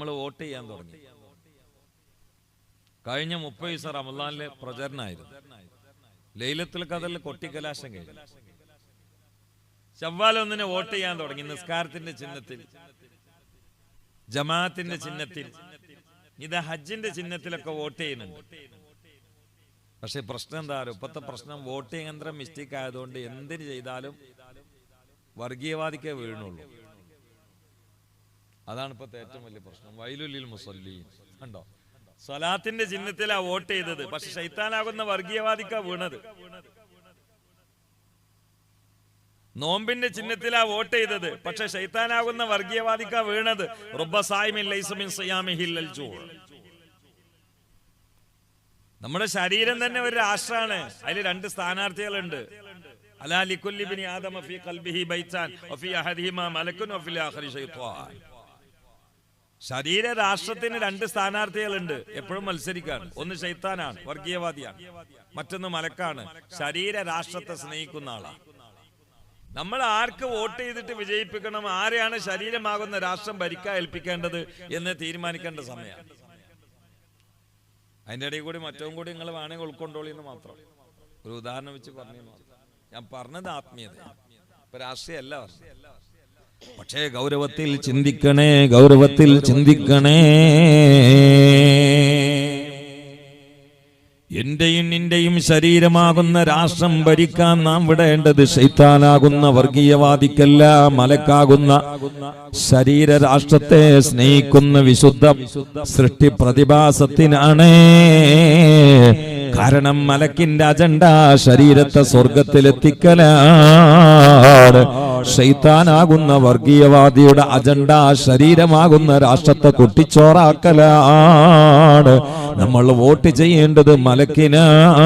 നമ്മൾ വോട്ട് ചെയ്യാൻ തുടങ്ങി. കഴിഞ്ഞ മുപ്പത് ദിവസം റമദാനിലെ പ്രചരണമായിരുന്നു. ലൈലത്തിൽ കഥൽ കൊട്ടിക്കലാശം കഴിഞ്ഞു. ചവ്വാൽ ഒന്നിനെ വോട്ട് ചെയ്യാൻ തുടങ്ങി. നിസ്കാരത്തിന്റെ ചിഹ്നത്തിൽ ജമാഅത്തിന്റെ ചിഹ്നത്തിൽ ഇത് ഹജ്ജിന്റെ ചിഹ്നത്തിലൊക്കെ വോട്ട് ചെയ്യുന്നുണ്ട്. പക്ഷെ പ്രശ്നം എന്താ? ഇപ്പത്തെ പ്രശ്നം വോട്ടിംഗ് യന്ത്രം മിസ്റ്റേക്ക് ആയതുകൊണ്ട് എന്തിന് ചെയ്താലും വർഗീയവാദിക്കേ വീഴുന്നുള്ളൂ. അതാണ് ഇപ്പത്തെ ഏറ്റവും വലിയ പ്രശ്നം. വൈലുലിൽ മുസല്ലീൻ. കണ്ടോ? സ്വലാത്തിന്റെ ചിഹ്നത്തിലാ വോട്ട് ചെയ്തത്. പക്ഷെ ശൈത്താനാകുന്ന വർഗീയവാദിക്കാ വീണത്. നോമ്പിന്റെ ചിഹ്നത്തിലാ വോട്ട് ചെയ്തത്. പക്ഷെ ശൈത്താനാകുന്ന വർഗീയവാദിക്കാ വീണത്. നമ്മുടെ ശരീരം തന്നെ ഒരു രാഷ്ട്രമാണ് അതിൽ രണ്ട് സ്ഥാനാർത്ഥികളുണ്ട്. അലാ ലിക്കുല്ലി ബിനി ആദമ ഫീ ഖൽബിഹി ബൈത്താൻ. വഫീ അഹദിഹിമാ മലക്കുൻ വഫിൽ ആഖിരി ശൈത്വാൻ. ശരീര രാഷ്ട്രത്തിന് രണ്ട് സ്ഥാനാർത്ഥികളുണ്ട്. എപ്പോഴും മത്സരിക്കാണ്. ഒന്ന് ശൈത്താനാണ് വർഗീയവാദിയാണ്. മറ്റൊന്ന് മലക്കാണ്. ശരീര രാഷ്ട്രത്തെ സ്നേഹിക്കുന്ന ആളാണ് നമ്മൾ ആർക്ക് വോട്ട് ചെയ്തിട്ട് വിജയിപ്പിക്കണം ആരെയാണ് ശരീരമാകുന്ന രാഷ്ട്രം ഭരിക്കാൻ ഏൽപ്പിക്കേണ്ടത് എന്ന് തീരുമാനിക്കേണ്ട സമയമാണ്. അതിന്റെ ഇടയിൽ കൂടി മറ്റവും കൂടി നിങ്ങൾ വേണമെങ്കിൽ ഉൾക്കൊണ്ടോളി എന്ന് മാത്രം. ഒരു ഉദാഹരണം വെച്ച് പറഞ്ഞു ഞാൻ പറഞ്ഞത് ആത്മീയത ഇപ്പൊ രാഷ്ട്രീയമല്ല. പക്ഷേ ഗൗരവത്തിൽ ചിന്തിക്കണേ ഗൗരവത്തിൽ ചിന്തിക്കണേ. എന്റെയും നിന്റെയും ശരീരമാകുന്ന രാഷ്ട്രം ഭരിക്കാൻ നാം വിടേണ്ടത് ശൈത്താനാകുന്ന വർഗീയവാദിക്കല്ല മലക്കാകുന്ന ശരീര രാഷ്ട്രത്തെ സ്നേഹിക്കുന്ന വിശുദ്ധ സൃഷ്ടി പ്രതിഭാസത്തിനാണ് കാരണം മലക്കിന്റെ അജണ്ട ശരീരത്തെ സ്വർഗത്തിലെത്തിക്കലാണ് ശൈത്താനാകുന്ന വർഗീയവാദിയുടെ അജണ്ട ശരീരമാകുന്ന രാഷ്ട്രത്തെ കുട്ടിച്ചോറാക്കലാണ്. നമ്മൾ വോട്ട് ചെയ്യേണ്ടത് മലക്കിനാണ്.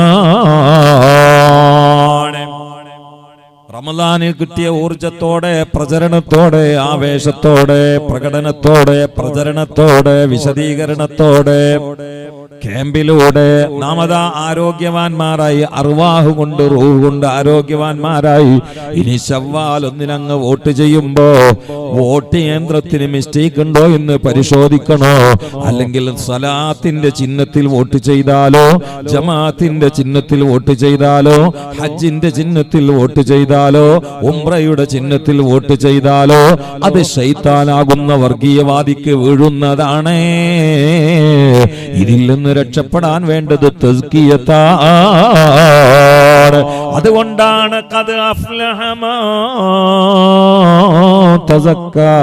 റമദാനിൽ കിട്ടിയ ഊർജത്തോടെ പ്രചരണത്തോടെ ആവേശത്തോടെ പ്രകടനത്തോടെ പ്രചരണത്തോടെ വിശദീകരണത്തോടെ ക്യാമ്പിലൂടെ നാം അതാ ആരോഗ്യവാന്മാരായി അറുവാഹു കൊണ്ട് റൂഹ് കൊണ്ട് ആരോഗ്യവാന്മാരായി. ഇനി ശവ്വാൽ ഒന്നിനങ്ങ് വോട്ട് ചെയ്യുമ്പോ വോട്ട് യന്ത്രത്തിന് മിസ്റ്റേക്ക് ഉണ്ടോ എന്ന് പരിശോധിക്കണോ? അല്ലെങ്കിൽ സലാത്തിന്റെ ചിഹ്നത്തിൽ വോട്ട് ചെയ്താലോ? ജമാഅത്തിന്റെ ചിഹ്നത്തിൽ വോട്ട് ചെയ്താലോ? ഹജ്ജിന്റെ ചിഹ്നത്തിൽ വോട്ട് ചെയ്താലോ? ഉംറയുടെ ചിഹ്നത്തിൽ വോട്ട് ചെയ്താലോ? അത് ശൈത്താനാകുന്ന വർഗീയവാദിക്ക് വീഴുന്നതാണേ. ഇതിൽ നിന്ന് രക്ഷപ്പെടാൻ വേണ്ടത് തസ്കിയത്താണ് അതുകൊണ്ടാണ് കത് അഫ്ലഹമാ تزكى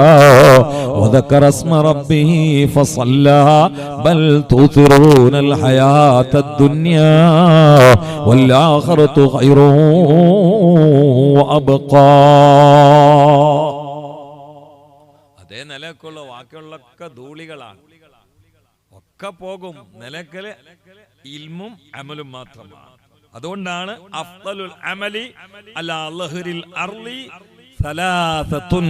وذكر اسم ربه فصلى بل تؤثرون الحياة الدنيا والآخرة خير وأبقى അതേ നിലക്കുള്ള വാക്കുകളൊക്കെ ധൂളികളാണ് ഒക്കെ പോകും. നിലക്കൽ ഇൽമും അമലും മാത്രമാണ്. അതുകൊണ്ടാണ് അഫ്ദലുൽ അമലി അല ലഹ്റിൽ അർലി സലാസത്തുൻ.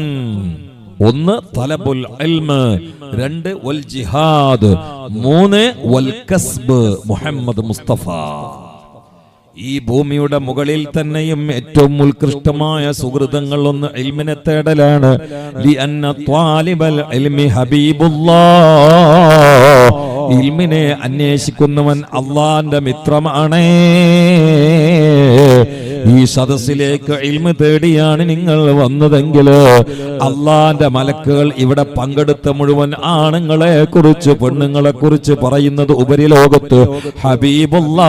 ഒന്ന് തലബുൽ ഇൽമ്. രണ്ട് വൽ ജിഹാദ്. മൂന്ന് വൽ കസ്ബ്. മുഹമ്മദ് മുസ്തഫ. ഈ ഭൂമിയുടെ മുകളിൽ തന്നെയും ഏറ്റവും ഉത്കൃഷ്ടമായ സുഹൃതങ്ങൾ ഒന്ന് ഇൽമിനെ തേടലാണ്. ലിഅന്ന ത്വാലിബൽ ഇൽമി ഹബീബുല്ലാഹ്. ഇൽമിനെ അന്വേഷിക്കുന്നവൻ അള്ളാന്റെ മിത്രമാണേ. ഈ സദസ്സിലേക്ക് ഇൽമ തേടിയാണ് നിങ്ങൾ വന്നതെങ്കിൽ അള്ളാന്റെ മലക്കുകൾ ഇവിടെ പങ്കെടുത്ത മുഴുവൻ ആണുങ്ങളെ കുറിച്ച് പെണ്ണുങ്ങളെ കുറിച്ച് പറയുന്നത് ഉപരിലോകത്ത് ഹബീബുള്ള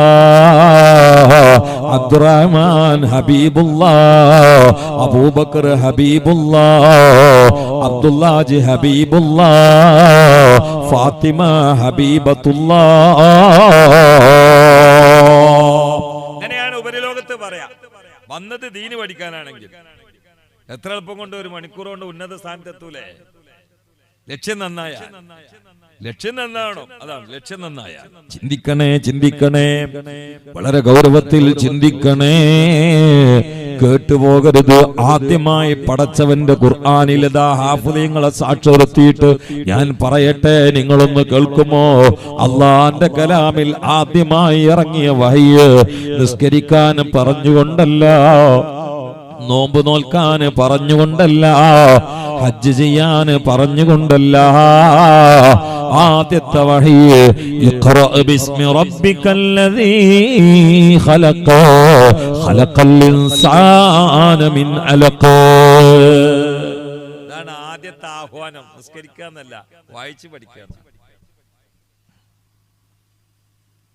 അബ്ദുറഹ്മാൻ ഹബീബുള്ള അബൂബക്കർ ഹബീബുള്ള അബ്ദുല്ലാജി ഹബീബുള്ള ഫാത്തിമ ഹബീബത്തുല്ലാ. വന്നത് ദീന് പഠിക്കാനാണെങ്കിൽ. എത്ര എളുപ്പം കൊണ്ട് ഒരു മണിക്കൂർ കൊണ്ട് ഉന്നത സ്ഥാനത്തെത്തൂലേ ലക്ഷ്യം നന്നായ ലക്ഷ്യം നന്നാണോ അതാണ് ലക്ഷ്യം നന്നായ ചിന്തിക്കണേ ചിന്തിക്കണേ. വളരെ ഗൗരവത്തിൽ ചിന്തിക്കണേ. കേട്ടുപോകരുത്. ആദ്യമായി പടച്ചവന്റെ ഖുർആാനിലതാ ഹാഫുദീങ്ങളെ സാക്ഷരത്തിയിട്ട് ഞാൻ പറയട്ടെ നിങ്ങളൊന്ന് കേൾക്കുമോ? അള്ളാന്റെ കലാമിൽ ആദ്യമായി ഇറങ്ങിയ വഹയ്യ് നിസ്കരിക്കാൻ പറഞ്ഞുകൊണ്ടല്ല നോമ്പ് നോൽക്കാൻ പറഞ്ഞുകൊണ്ടല്ല ഹജ്ജ് ചെയ്യാൻ പറഞ്ഞുകൊണ്ടല്ല. ആദ്യത്തെ വഹി ബിസ്മി റബ്ബിക്കല്ലദീ ഖലഖ ഖലഖൽ ഇൻസാന മിൻ അലഖ. ഇതാണ് ആദ്യത്തെ ആഹ്വാനം. നിസ്കരിക്കാന്നല്ല വായിച്ചു പഠിക്കാൻ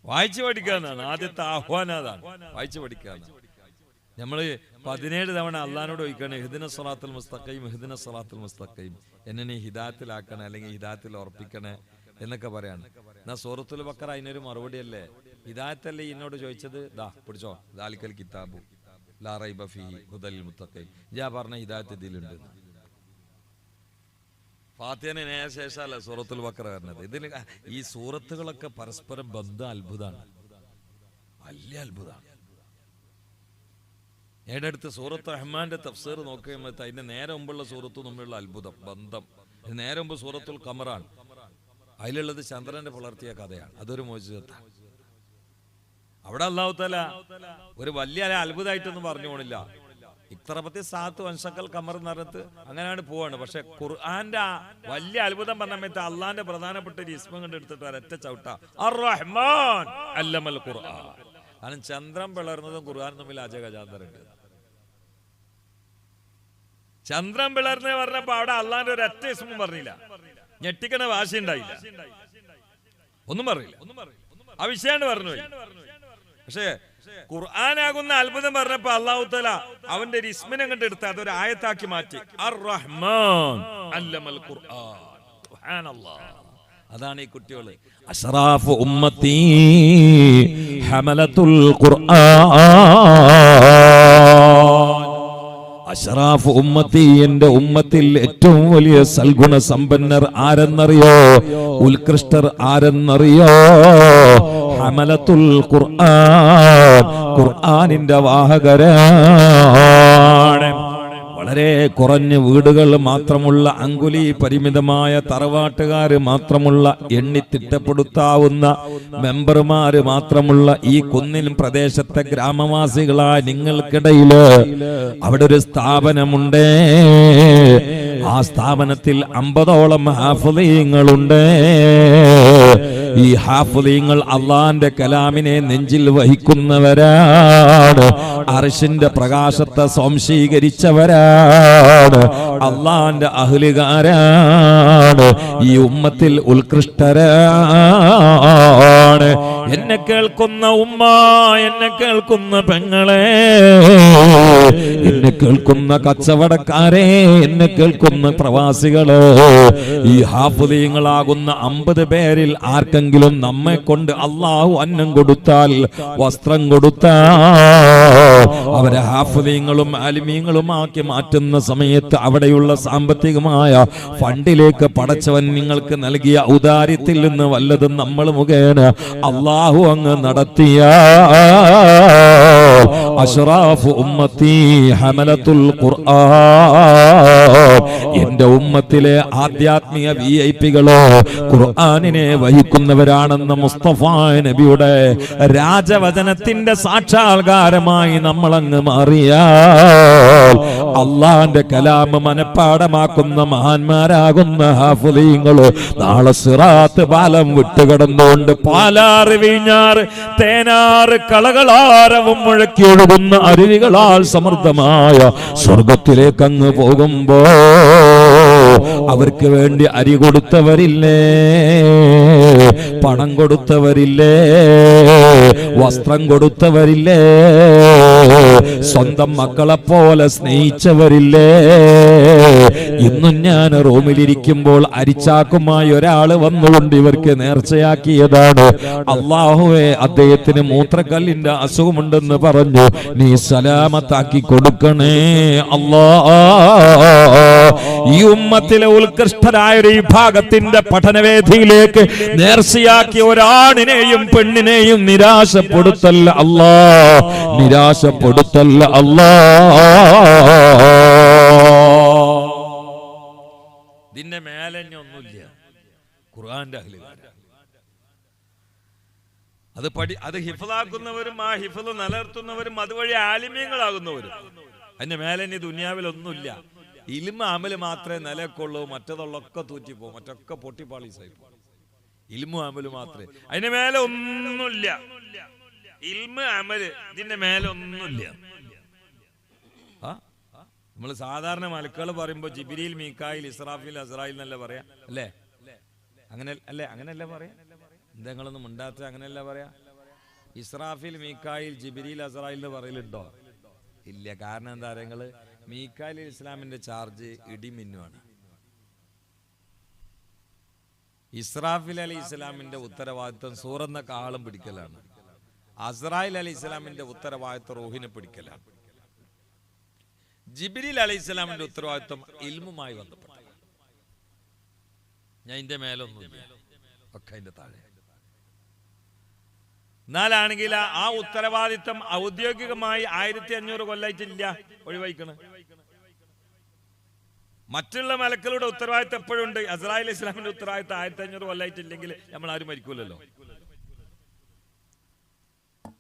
വായിച്ചു പഠിക്കാന്നാണ്. ആദ്യത്തെ ആഹ്വാനം അതാണ്. വായിച്ചു പഠിക്കാന്ന്. നമ്മൾ പതിനേഴ് തവണ അള്ളഹാനോട് ചോദിക്കണം ഹിദിന സലാത്തുൽ മുസ്തഖയും ഹിദിന സലാത്തുൽ മുസ്തഖയും എന്നെ നീ ഹിദാത്തിലാക്കണേ അല്ലെങ്കിൽ ഹിദാത്തിൽ ഉറപ്പിക്കണേ എന്നൊക്കെ പറയാണ്. എന്നാ സൂറത്തുൽ ബക്കർ അതിനൊരു മറുപടി അല്ലേ ഹിദായത്തല്ലേ എന്നോട് ചോദിച്ചത്? ദാ പിടിച്ചോ. ദാലിക്കൽ കിതാബു ലാ റൈബ ഹുദൽ മുത്തഖീൻ ഞാൻ പറഞ്ഞ ഹിദായത്ത് ഇതിലുണ്ട് ഫാത്തിയനെ ശേഷമല്ല സൂറത്തുൽ ബക്കർ പറഞ്ഞത്. ഇതിന് ഈ സൂറത്തുകളൊക്കെ പരസ്പരം ബന്ധ അത്ഭുതമാണ്. വലിയ അത്ഭുതമാണ്. ഏടെ അടുത്ത് സൂറത്ത് റഹ്മാന്റെ തഫ്സീർ നോക്കുമ്പോൾ അതിന്റെ നേരെ മുമ്പുള്ള സൂറത്ത് തമ്മിലുള്ള അത്ഭുതം ബന്ധം. നേരെ മുമ്പ് സൂറത്തുൽ കമറാണ് അതിലുള്ളത് ചന്ദ്രന്റെ പുലർത്തിയ കഥയാണ്. അതൊരു മോചിതത്താണ് അവിടെ അള്ളാഹു തല ഒരു വലിയ അത്ഭുതമായിട്ടൊന്നും പറഞ്ഞു പോണില്ല. ഇത്രപത്തി സാത്ത് വംശക്കൽ കമർ നിറത്ത് അങ്ങനെയാണ് പോവാണ്. പക്ഷെ ഖുർആന്റെ വലിയ അത്ഭുതം പറഞ്ഞ സമയത്ത് അള്ളാന്റെ പ്രധാനപ്പെട്ട ഒരു ഇസ്മം കണ്ടെടുത്തിട്ട് ഒരൊറ്റ ചവിട്ട. അല്ലമൽ ഖുർആൻ. കാരണം ചന്ദ്രം പിളർന്നതും ഖുർആൻ തമ്മിൽ അജഗജാന്തരുണ്ട് ചന്ദ്രൻ പിളർന്ന് പറഞ്ഞപ്പോ അവിടെ അള്ളാന്റെ ഒരു ഒറ്റ ഇസ്മും പറഞ്ഞില്ല. ഞെട്ടിക്കണ വാശി ഉണ്ടായില്ല ഒന്നും പറഞ്ഞില്ല ആ പറഞ്ഞു. പക്ഷേ ഖുർആനാകുന്ന അത്ഭുതം പറഞ്ഞപ്പോ അള്ളാഹു തല അവന്റെ ഒരു ഇസ്മിനെ കണ്ട് അതൊരു ആയത്താക്കി മാറ്റി. അർ റഹ്മാൻ അല്ലമൽ ഖുർആൻ. അതാണ് ഈ കുട്ടികൾ. അഷറാഫ് ഉമ്മത്തി ഹമലത്തുൽ ഖുർആൻ. അഷ്റാഫ് ഉമ്മത്തി എന്റെ ഉമ്മത്തിൽ ഏറ്റവും വലിയ സൽഗുണ സമ്പന്നർ ആരെന്നറിയോ? ഉത്കൃഷ്ടർ ആരെന്നറിയോ? ഹമലത്തുൽ ഖുർആൻ ഖുർആനിന്റെ വാഹകരാണ് വളരെ കുറഞ്ഞ വീടുകൾ മാത്രമുള്ള അങ്കുലി പരിമിതമായ തറവാട്ടുകാർ മാത്രമുള്ള എണ്ണി തിട്ടപ്പെടുത്താവുന്ന മെമ്പർമാർ മാത്രമുള്ള ഈ കുന്നിൻ പ്രദേശത്തെ ഗ്രാമവാസികളായ നിങ്ങൾക്കിടയിൽ അവിടെ ഒരു സ്ഥാപനമുണ്ട്. ആ സ്ഥാപനത്തിൽ അമ്പതോളം ഹാഫലീങ്ങളുണ്ട് ഈ ഹാഫലീങ്ങൾ അള്ളാന്റെ കലാമിനെ നെഞ്ചിൽ വഹിക്കുന്നവരാണ്. അർഷിന്റെ പ്രകാശത്തെ സംശീകരിച്ചവരാണ് അള്ളാന്റെ അഹ്ലുകാരാണ്. ഈ ഉമ്മത്തിൽ ഉത്കൃഷ്ടരാണ് എന്നെ കേൾക്കുന്ന ഉമ്മ എന്നെ കേൾക്കുന്ന പെങ്ങളെ എന്നെ കേൾക്കുന്ന കച്ചവടക്കാരെ എന്നെ കേൾക്കുന്ന പ്രവാസികൾ. ഈ ഹാഫുദീങ്ങളാകുന്ന അമ്പത് പേരിൽ ആർക്കെങ്കിലും നമ്മെ കൊണ്ട് അള്ളാഹു അന്നം കൊടുത്താൽ വസ്ത്രം കൊടുത്താൽ അവരെ ഹാഫുദീങ്ങളും ആലിമീങ്ങളുമാക്കി മാറ്റുന്ന സമയത്ത് അവിടെയുള്ള സാമ്പത്തികമായ ഫണ്ടിലേക്ക് പടച്ചവൻ നിങ്ങൾക്ക് നൽകിയ ഔദാര്യത്തിൽ നിന്ന് വല്ലതും നമ്മൾ മുഖേന അള്ളാഹു അങ്ങ് നടത്തിയ അഷ്റാഫ് ഉമ്മത്തി ഹമലത്തുൽ ഖുർആൻ. എന്റെ ഉമ്മത്തിലെ ആധ്യാത്മിക വി ഐ പികളോ ഖുർആാനിനെ വഹിക്കുന്നവരാണെന്ന് മുസ്തഫ നബിയുടെ രാജവചനത്തിന്റെ സാക്ഷാത്കാരമായി നമ്മളങ്ങ് മാറിയാൽ അള്ളാന്റെ കലാമ് മനഃപ്പാടമാക്കുന്ന മഹാന്മാരാകുന്ന ഹാഫുലീങ്ങൾ നാളെ സിറാത്ത് പാലം വിട്ടുകിടന്നുകൊണ്ട് പാലാറ് വീഞ്ഞാറ് തേനാറ് കളകളാരവും മുഴക്കി ഒഴുകുന്ന അരുവികളാൽ സമൃദ്ധമായ സ്വർഗത്തിലേക്ക് അങ്ങ് പോകുമ്പോ അവർക്ക് വേണ്ടി അരി കൊടുത്തവരില്ലേ? പണം കൊടുത്തവരില്ലേ? വസ്ത്രം കൊടുത്തവരില്ലേ? സ്വന്തം മക്കളെ പോലെ സ്നേഹിച്ചവരില്ലേ? ഇന്നും ഞാൻ റൂമിലിരിക്കുമ്പോൾ അരിച്ചാക്കുമായി ഒരാൾ വന്നുകൊണ്ട് ഇവർക്ക് നേർച്ചയാക്കിയതാണ്. അള്ളാഹുവെ അദ്ദേഹത്തിന് മൂത്രക്കല്ലിന്റെ അസുഖമുണ്ടെന്ന് പറഞ്ഞു. നീ സലാമത്താക്കി കൊടുക്കണേ അല്ലാ ഈ ഉമ്മത്തിലെ ഉത്കൃഷ്ടരായ ഒരു വിഭാഗത്തിന്റെ പഠനവേദിയിലേക്ക് നേർച്ചയാക്കിയ ഒരാണിനെയും പെണ്ണിനെയും നിരാശപ്പെടുത്തല്ല അല്ലാ നിരാശപ്പെടുത്തല്ല അല്ലാ. ഇതിന്റെ മേലെ ഇനി ഒന്നുമില്ല. ഖുർആന്റെ അത് പഠി അത് ഹിഫലാക്കുന്നവരും ആ ഹിഫൽ നിലനിർത്തുന്നവരും അതുവഴി ആലിമ്യങ്ങളാകുന്നവരും അതിന്റെ മേലെ ഇനി ദുനിയാവിൽ ഒന്നുമില്ല. ഇൽമ അമൽ മാത്രമേ നിലക്കൊള്ളൂ മറ്റതുള്ളൊക്കെ തൂറ്റിപ്പോവും മറ്റൊക്കെ പൊട്ടിപ്പാളീസായി പോകും ഇൽമു അമൽ മാത്രമേ. അതിന്റെ മേലെ ഒന്നുമില്ല. ഇൽമ അമൽ ഇതിന്റെ മേലെ ഒന്നുമില്ല. ആ? നമ്മൾ സാധാരണ മലക്കുകൾ പറയുമ്പോ ജിബിരിയിൽ മീക്കായിൽ ഇസ്രാഫിൽ അസ്രായിൽ എന്നല്ല പറയാ? അല്ലേ? അങ്ങനെ അല്ലേ? അങ്ങനെയല്ല പറയാ? എന്താ നിങ്ങളൊന്നും മിണ്ടാത്ത അങ്ങനെയല്ല പറയാ? ഇസ്രാഫിൽ മീക്കായിൽ ജിബിരിയിൽ അസ്രായിൽ എന്ന് പറയലുണ്ടോ? ഇല്ല. കാരണം എന്താ പറയുക നിങ്ങൾ? മീക്കായിൽ ഇസ്ലാമിന്റെ ചാർജ് ഇടിമിന്നുമാണ് ഇസ്രാഫിൽ അലി ഇസ്ലാമിന്റെ ഉത്തരവാദിത്വം സൂറന്ന കാളും പിടിക്കലാണ്. അസ്രായിൽ അലി ഇസ്ലാമിന്റെ ഉത്തരവാദിത്വം റോഹിനെ പിടിക്കലാണ്. ജിബിരിൽ അലൈഹി ഇസ്ലാമിന്റെ ഉത്തരവാദിത്വം ഇൽമുമായി ബന്ധപ്പെട്ട ഞാൻ ഇതിന്റെ മേലൊന്നും ഒക്കെ അതിന്റെ താഴെ. എന്നാലാണെങ്കിൽ ആ- ഉത്തരവാദിത്തം ഔദ്യോഗികമായി ആയിരത്തി അഞ്ഞൂറ് കൊല്ലായിട്ടില്ല. ഒഴിവായിക്കണ്. മറ്റുള്ള മലക്കളുടെ ഉത്തരവാദിത്തം എപ്പോഴും ഉണ്ട് അസ്രായേൽ ഇസ്ലാമിന്റെ ഉത്തരവാദിത്തം ആയിരത്തി അഞ്ഞൂറ് കൊല്ലായിട്ടില്ലെങ്കിൽ നമ്മൾ ആരും മരിക്കൂലല്ലോ.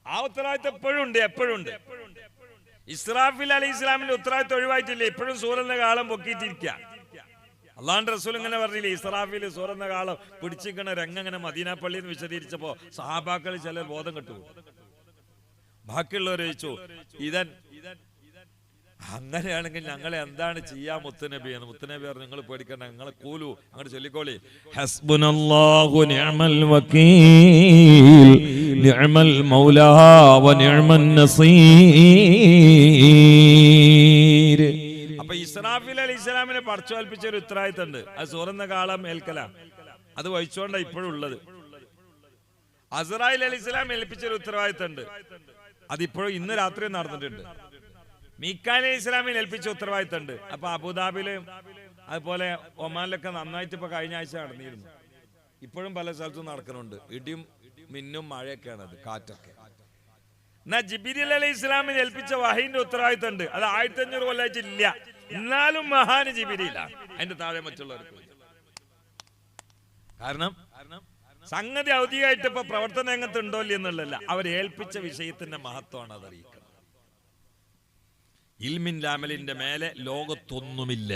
ആ ഉത്തരവാദിത്തം എപ്പോഴും ഉണ്ട് എപ്പോഴും ഉണ്ട് ഇസ്രാഫിൽ അലി ഇസ്ലാമിന്റെ ഉത്തരവാദിത്വം ഒഴിവായിട്ടില്ല? ഇപ്പോഴും സൂര്യന്റെ കാലം പൊക്കിയിട്ടിരിക്കുക അള്ളാന്റെ റസൂൽ ഇങ്ങനെ പറഞ്ഞില്ലേ ഇസ്രാഫിൽ സൂറന്ന കാലം പിടിച്ചിരിക്കണ രംഗം ഇങ്ങനെ മദീന പള്ളിയിൽ വിശദീകരിച്ചപ്പോ സഹാബാക്കൾ ചിലർ ബോധം കെട്ടു ബാക്കിയുള്ളവർ ചോദിച്ചു ഇതൻ അങ്ങനെയാണെങ്കിൽ ഞങ്ങൾ എന്താണ് ചെയ്യാ മുത്തനബി എന്ന് മുത്തനബി പറഞ്ഞു നിങ്ങൾ പേടിക്കണ്ട നിങ്ങൾ കൂലു അങ്ങോട്ട് ചൊല്ലിക്കോളി. ഹസ്ബുനല്ലാഹു നിഅമൽ വകീൽ നിഅമൽ മൗലാ വനിഅമൻ നസീർ. അപ്പൊ ഇസ്രാഫിൽ അലി ഇസ്ലാമിനെ പറിച്ചോൽപ്പിച്ച ഒരു ഉത്തരവാദിത്തമുണ്ട്. അത് സൂറന്ന കാളം ഏൽക്കല അത് വഹിച്ചുകൊണ്ടാണ് ഇപ്പോഴും ഉള്ളത്. അസറായിൽ അലി ഇസ്ലാം ഏൽപ്പിച്ച ഒരു ഉത്തരവാദിത്തമുണ്ട്. അതിപ്പോഴും ഇന്ന് രാത്രി നടന്നിട്ടുണ്ട്. മീക്കാൽ അലി ഇസ്ലാമിൽ ഏൽപ്പിച്ച ഉത്തരവാദിത്തമുണ്ട്. അപ്പൊ അബുദാബിലും അതുപോലെ ഒമാനിലൊക്കെ നന്നായിട്ട് ഇപ്പൊ കഴിഞ്ഞ ആഴ്ച നടന്നിരുന്നു. ഇപ്പോഴും പല സ്ഥലത്തും നടക്കുന്നുണ്ട്. ഇടിയും മിന്നും മഴയൊക്കെയാണ് അത് കാറ്റൊക്കെ. എന്നാ ജിബിരിൽ അലി ഇസ്ലാമിന് ഏൽപ്പിച്ച വഹീന്റെ ഉത്തരവാദിത്തം ഉണ്ട് അത് ആയിരത്തി അഞ്ഞൂറ് കൊല്ലായിട്ടില്ല. എന്നാലും മഹാന് ജിബിരിയിലാണ് അതിന്റെ താഴെ മറ്റുള്ളവർക്ക്. കാരണം സംഗതി ഔദ്യോഗികമായിട്ട് ഇപ്പൊ പ്രവർത്തന രംഗത്ത് ഉണ്ടോ ഇല്ല അവർ ഏൽപ്പിച്ച വിഷയത്തിന്റെ മഹത്വമാണ് അത് അറിയിക്കുന്നത് ഇൽമിൻ ലാമലിന്റെ മേലെ ലോകത്തൊന്നുമില്ല.